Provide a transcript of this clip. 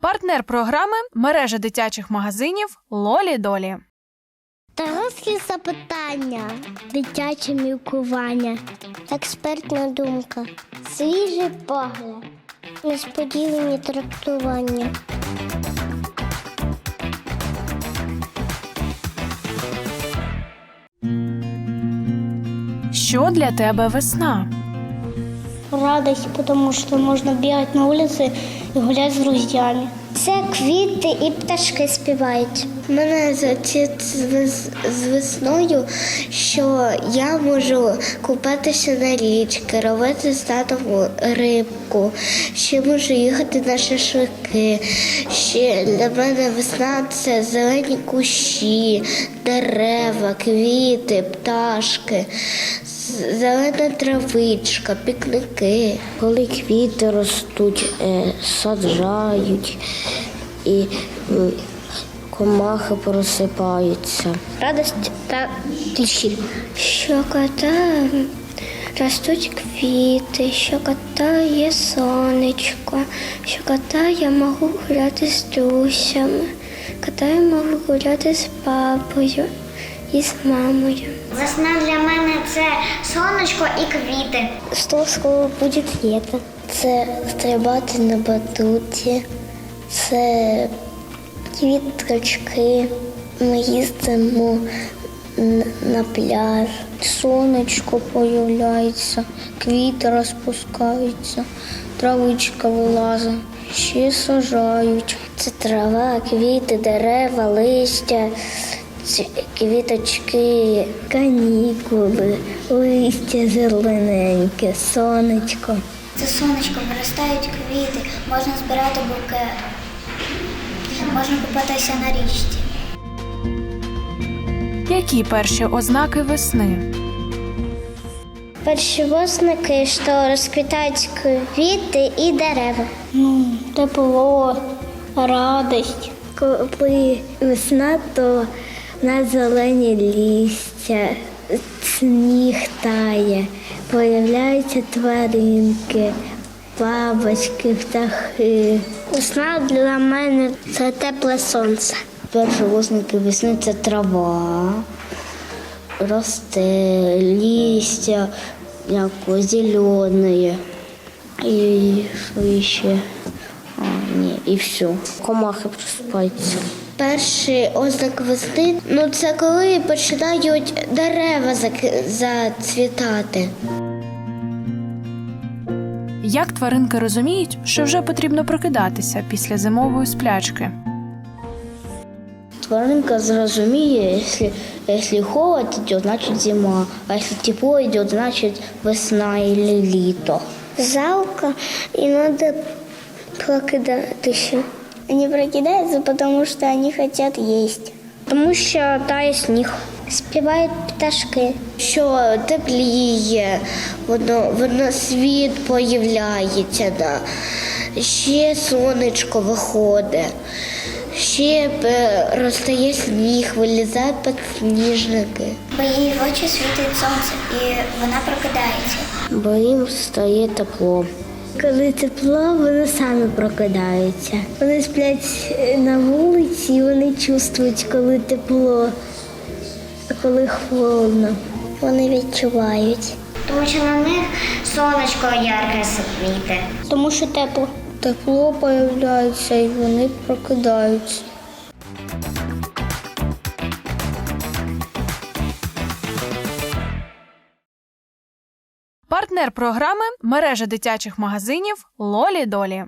Партнер програми мережа дитячих магазинів Лолі Долі. Дорослі запитання, дитяче мілкування, експертна думка, свіжий погляд, несподівані трактування. Що для тебе весна? Радость, потому что можно бегать на улице і гуляти з друзьями. Це квіти і пташки співають. Мене з весною, що я можу купатися на річки, робити з татом рибку, ще можу їхати на шашлики. Ще для мене весна це зелені кущі, дерева, квіти, пташки. Зелена травичка, пікники. Коли квіти ростуть, е, саджають і комахи просипаються. Радость та кліщі. Що кота ростуть квіти, що кота є сонечко, що кота я можу гуляти з друзями, кота я можу гуляти з папою і з мамою. Весна для мене це сонечко і квіти. Скоро буде літо? Це стрибати на батуті, це квіточки. Ми їздимо на пляж. Сонечко появляється, квіти розпускаються, травичка вилазить, ще сажають. Це трава, квіти, дерева, листя, квіточки, канікули, листя зелененьке, сонечко. Це сонечко, виростають квіти, можна збирати букет, можна купатися на річці. Які перші ознаки весни? Перші возники, що розквітають квіти і дерева. Ну, тепло, радість. Коли весна, то в нас зелені листя, сніг тає, появляються тваринки, бабочки, птахи. Весна для мене це тепле сонце. Перші ознаки весни це трава росте листя, як зелене. І що ще? А, ні, і все. Комахи просипаються. Перший ознак весни ну це коли починають дерева зацвітати. Як тваринки розуміють, що вже потрібно прокидатися після зимової сплячки? Тваринка зрозуміє, якщо, якщо холод йде, значить зима, а якщо тепло йде, значить весна або літо. Жалко, і треба прокидатися. Вони прокидаються, тому що вони хочуть їсти. Тому що тає сніг. Співають пташки. Що тепліє, воно, воно світ появляється, да. ще сонечко виходить. Ще розтає сніг, вилізають підсніжники. Бо її в очі світить сонце і вона прокидається. Бо їм стає тепло. Коли тепло, вони самі прокидаються. Вони сплять е, на вулиці і вони чувствують, коли тепло, а коли холодно. Вони відчувають. Тому що на них сонечко ярке світить. Тому що тепло. Тепло появляється і вони прокидаються. Партнер програми мережа дитячих магазинів Лолі Долі.